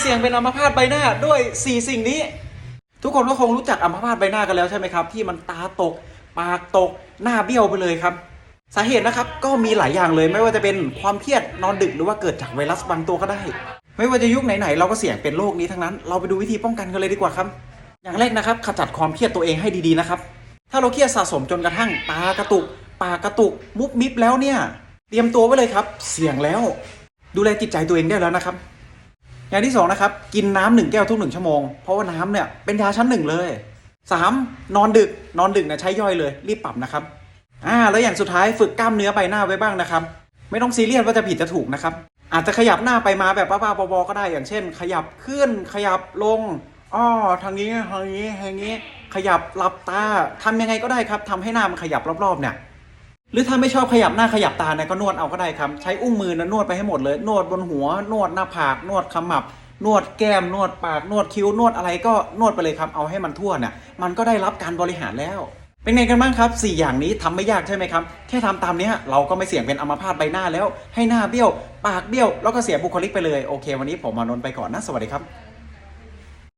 เสี่ยงเป็นอัมพาตใบหน้าด้วย 4 สิ่งนี้ ทุกคนก็คงรู้จักอัมพาตใบหน้ากันแล้วใช่ไหมครับ ที่มันตาตก ปากตก หน้าเบี้ยวไปเลยครับ สาเหตุนะครับก็มีหลายอย่างเลยไม่ว่าจะเป็นความเครียดนอนดึกหรือว่าเกิดจากไวรัสบางตัวก็ได้ ไม่ว่าจะยุคไหนๆเราก็เสี่ยงเป็นโรคนี้ทั้งนั้น เราไปดูวิธีป้องกันกันเลยดีกว่าครับ อย่างแรกนะครับขจัดความเครียดตัวเองให้ดีๆนะครับถ้าเราเครียดสะสมจนกระทั่งตากระตุก ปากกระตุก มุบมิบแล้วเนี่ย เตรียมตัวไว้เลยครับ เสี่ยงแล้ว ดูแลจิตใจตัวเองได้แล้วนะครับ อย่างที่สองนะครับกินน้ำหนึ่งแก้วทุกหนึ่งชั่วโมง เพราะว่าน้ำเนี่ยเป็นยาชั้นหนึ่งเลยสามนอนดึกนอนดึกเนี่ยใช้ย่อยเลยรีบปรับนะครับอ่าแล้วอย่างสุดท้ายฝึกกล้ามเนื้อใบหน้าไว้บ้างนะครับ ไม่ต้องซีเรียสว่าจะผิดจะถูกนะครับ อาจจะขยับหน้าไปมาแบบบ้าๆบอๆก็ได้อย่างเช่น ขยับขึ้นขยับลงอ้อทางนี้ทางนี้ทางนี้ ขยับหลับตาทำยังไงก็ได้ครับทำให้หน้ามันขยับรอบๆเนี่ย หรือถ้าไม่ชอบขยับหน้าขยับตาเนี่ยก็นวดเอาก็ได้ครับ ใช้อุ้งมือนะนวดไปให้หมดเลย นวดบนหัว นวดหน้าผาก นวดขมับ นวดแก้ม นวดปาก นวดคิ้ว นวดอะไรก็นวดไปเลยครับ เอาให้มันทั่วเนี่ย มันก็ได้รับการบริหารแล้ว เป็นไงกันบ้างครับ 4 อย่างนี้ทำไม่ยากใช่ไหมครับ แค่ทำตามนี้เราก็ไม่เสี่ยงเป็นอัมพาตใบหน้าแล้ว ให้หน้าเบี้ยว ปากเบี้ยว แล้วก็เสียบุคลิกไปเลย โอเค วันนี้ผมมานนท์ไปก่อนนะ สวัสดีครับ